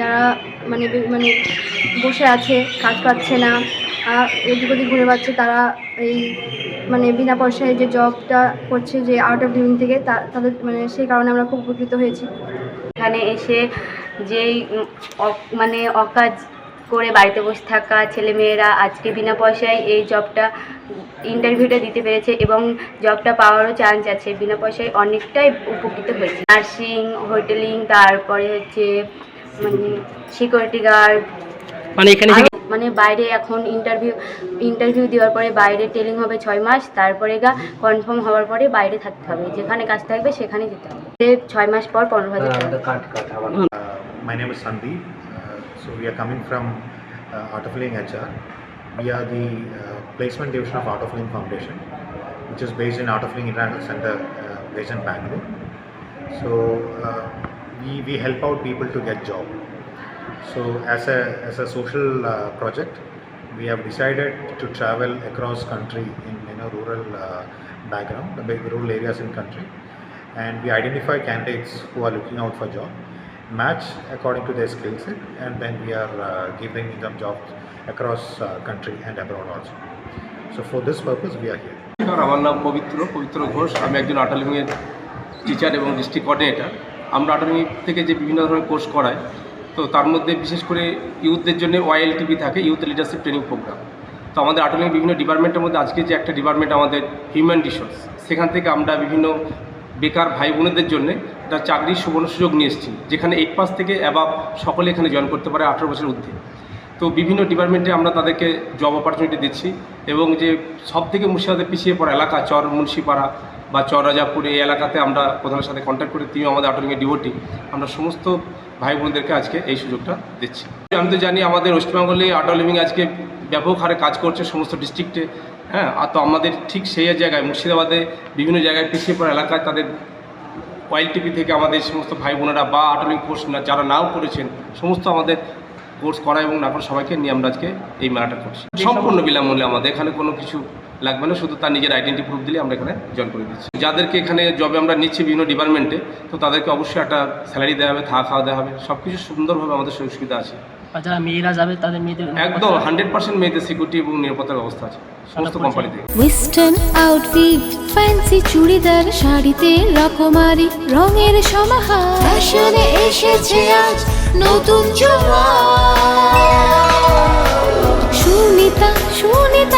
যারা মানে মানে বসে আছে, কাজ পাচ্ছে না এদিক ওদিক ঘুরে পাচ্ছে তারা এই মানে বিনা পয়সায় যে জবটা করছে যে আউট অফ লিভিং থেকে তাদের মানে সেই কারণে আমরা খুব উপকৃত হয়েছি। এখানে এসে যেই মানে অকাজ করে বাড়িতে বসে থাকা ছেলেমেয়েরা আজকে বিনা পয়সায় এই জবটা ইন্টারভিউটা দিতে পেরেছে এবং জবটা পাওয়ারও চান্স আছে। বিনা পয়সায় অনেকটাই উপকৃত হয়েছে। নার্সিং হোটেলিং তারপরে হচ্ছে মানে সিকিউরিটি গার্ড মানে এখানে মানে বাইরে এখন ইন্টারভিউ ইন্টারভিউ দেওয়ার পরে বাইরে ট্রেনিং হবে ছয় মাস তারপরে গা কনফার্ম হওয়ার পরে বাইরে থাকতে হবে যেখানে কাজ থাকবে সেখানে যেতে হবে ছয় মাস পর পনেরো হাজার My name is Sandeep. Uh, so we are coming from uh, Art of Living HR. We are the uh, placement division of Art of Living Foundation, which is based in Art of Living International Center, uh, based in Bangalore. So uh, we, we help out people to get job. So as a as a social uh, project, we have decided to travel across country in you know rural uh, background, the big rural areas in country, and we identify candidates who are looking out for job, match according to their skill set, and then we are uh, giving them jobs across uh, country and abroad also. So for this purpose, we are here. নমস্কার আমার নাম পবিত্র পবিত্র ঘোষ আমি একজন আটালিমিংয়ের teacher এবং district coordinator আমরা আটালিমি থেকে যে বিভিন্ন ধরনের কোর্স করাই, তো তার মধ্যে বিশেষ করে ইউথদের জন্য ওয়াইএলটিপি থাকে ইউথ লিডারশিপ ট্রেনিং প্রোগ্রাম তো আমাদের আটালিমি বিভিন্ন ডিপার্টমেন্টের মধ্যে আজকে যে একটা ডিপার্টমেন্ট আমাদের হিউম্যান রিসোর্স সেখান থেকে আমরা বিভিন্ন বেকার ভাই বোনেদের জন্য একটা চাকরির সুবর্ণ সুযোগ নিয়ে এসেছি, যেখানে এইট পাস থেকে অ্যাবাভ সকলে এখানে জয়েন করতে পারে আঠারো বছরের ঊর্ধ্বে। তো বিভিন্ন ডিপার্টমেন্টে আমরা তাদেরকে জব অপরচুনিটি দিচ্ছি এবং যে সব থেকে মুর্শিদাবাদের পিছিয়ে পড়া এলাকা, চর, মুন্সিপাড়া বা চর রাজাপুর এই এলাকাতে আমরা প্রধানের সাথে কন্ট্যাক্ট করে তিনি আমাদের আটরিংয়ের ডিওটি আমরা সমস্ত ভাই বোনদেরকে আজকে এই সুযোগটা দিচ্ছি। আমি তো জানি আমাদের ওয়েস্টবেঙ্গলে আটো লিভিং আজকে ব্যাপক হারে কাজ করছে সমস্ত ডিস্ট্রিক্টে হ্যাঁ? আর তো আমাদের ঠিক সেই জায়গায় মুর্শিদাবাদে বিভিন্ন জায়গায় পিছিয়ে পড়া এলাকায় তাদের ওয়াইল টিভি থেকে আমাদের সমস্ত ভাই বোনেরা বা আটলিং কোর্স না যারা নাও করেছেন সমস্ত আমাদের কোর্স করা এবং না করা সবাইকে নিয়ে আমরা আজকে এই মেলাটা করছি। সম্পূর্ণ বিনামূল্যে আমাদের এখানে কোনো কিছু লাগবে না শুধু তার নিজের আইডেন্টি প্রুফ দিলে আমরা এখানে জয়েন করে দিচ্ছি। যাদেরকে এখানে জবে আমরা নিচ্ছি বিভিন্ন ডিপার্টমেন্টে তো তাদেরকে অবশ্যই একটা স্যালারি দেওয়া হবে থাকা খাওয়া দেওয়া হবে সব কিছু সুন্দরভাবে আমাদের সুযোগ সুবিধা আছে যারা মেয়েরা যাবে তাদের মেয়েদের একদম হান্ড্রেড পার্সেন্ট মেয়েদের সিকিউরিটি এবং নিরাপত্তার ব্যবস্থা আছে সমস্ত কোম্পানি থেকে ওয়েস্টার্ন আউটফিট ফ্যান্সি চুড়িদার শাড়িতে রকমারি রঙের সমাহার। ফ্যাশনে এসেছে আজ নতুন সুনিতা সুনিতা